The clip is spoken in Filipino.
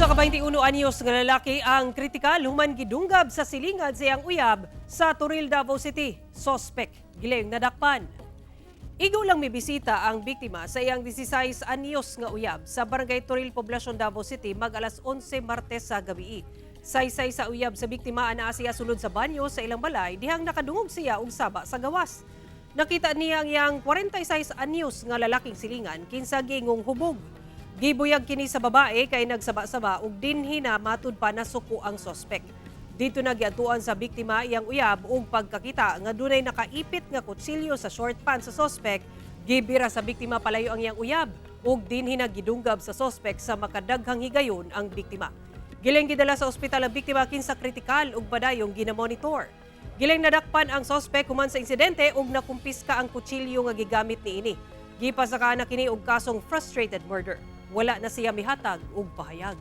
Usa ka 21 anyos nga lalaki ang kritikal human gidunggab sa silingad sa iyang uyab sa Turil, Davao City. Sospek giling nadakpan. Igo lang may bisita ang biktima sa iyang 16 anyos nga uyab sa Barangay Turil, Poblacion, Davao City mag alas 11 Martes sa gabi. Saysay sa uyab sa biktima ana siya sulod sa banyo sa ilang balay dihang nakadungog siya og saba sa gawas. Nakita niya ang iyang 46 anyos nga lalaking silingan kinsa gingong hubog. Gibuyag kini sa babae kay nagsaba-saba ug dinhi na matud pa na suko ang sospek. Dito na giatuan sa biktima iyang uyab ug pagkakita nga dunay nakaipit nga kutsilyo sa short pants sa sospek, gibira sa biktima palayo ang iyang uyab ug dinhi na gidunggab sa sospek sa makadaghang higayon ang biktima. Giling gidala sa ospital ang biktima kinsa kritikal ug padayong ginamonitor. Giling nadakpan ang sospek human sa insidente ug nakumpiska ang kutsilyo nga gigamit niini. Gipasaka na kini og kasong frustrated murder. Wala na siya mihatag og pahayag.